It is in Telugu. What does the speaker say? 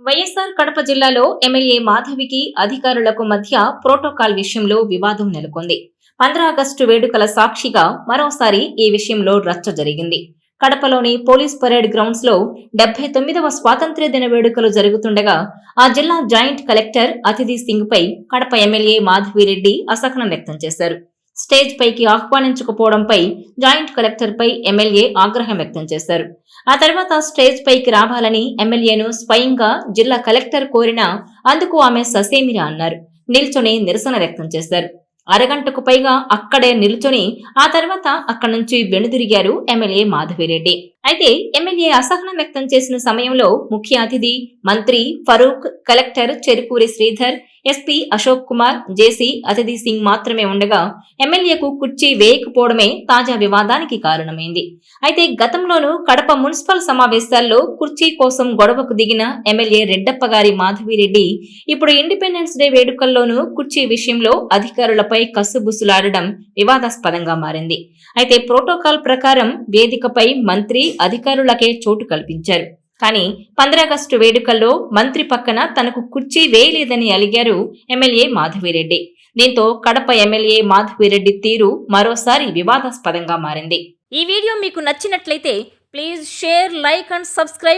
వైఎస్ఆర్ కడప జిల్లాలో ఎమ్మెల్యే మాధవికి అధికారులకు మధ్య ప్రోటోకాల్ విషయంలో వివాదం నెలకొంది. పంద్రా ఆగస్టు వేడుకల సాక్షిగా మరోసారి ఈ విషయంలో రచ్చ జరిగింది. కడపలోని పోలీస్ పరేడ్ గ్రౌండ్స్లో డెబ్బై తొమ్మిదవ స్వాతంత్ర్య దిన వేడుకలు జరుగుతుండగా ఆ జిల్లా జాయింట్ కలెక్టర్ అతిథి సింగ్ పై కడప ఎమ్మెల్యే మాధవిరెడ్డి అసహనం వ్యక్తం చేశారు. స్టేజ్ పైకి ఆహ్వానించకపోవడంపై జాయింట్ కలెక్టర్ పై ఎమ్మెల్యే ఆగ్రహం వ్యక్తం చేశారు. ఆ తర్వాత స్టేజ్ పైకి రావాలని ఎమ్మెల్యేను స్వయంగా జిల్లా కలెక్టర్ కోరినా అందుకు ఆమె ససేమిరా అన్నారు. నిల్చొని నిరసన వ్యక్తం చేశారు. అరగంటకు పైగా అక్కడే నిల్చొని ఆ తర్వాత అక్కడి నుంచి వెనుదిరిగారు ఎమ్మెల్యే మాధవిరెడ్డి. అయితే ఎమ్మెల్యే అసహనం వ్యక్తం చేసిన సమయంలో ముఖ్య అతిథి మంత్రి Farooq collector Cherukuri Sridhar SP Ashok Kumar JC Aditi Singh మాత్రమే ఉండగా ఎమ్మెల్యేకు కుర్చీ వేయకపోవడమే తాజా వివాదానికి కారణమైంది. అయితే గతంలోనూ కడప మున్సిపల్ సమావేశాల్లో కుర్చీ కోసం గొడవకు దిగిన ఎమ్మెల్యే రెడ్డప్ప గారి మాధవిరెడ్డి ఇప్పుడు ఇండిపెండెన్స్ డే వేడుకల్లోనూ కుర్చీ విషయంలో అధికారులపై కస్సుబుస్సులాడడం వివాదాస్పదంగా మారింది. అయితే ప్రోటోకాల్ ప్రకారం వేదికపై మంత్రి అధికారులకే చోటు కల్పించారు. కానీ పంద్రాగస్టు వేడుకల్లో మంత్రి పక్కన తనకు కుర్చీ వేయలేదని అలిగారు ఎమ్మెల్యే మాధవిరెడ్డి. దీంతో కడప ఎమ్మెల్యే మాధవిరెడ్డి తీరు మరోసారి వివాదాస్పదంగా మారింది. ఈ వీడియో మీకు నచ్చినట్లయితే please share like and subscribe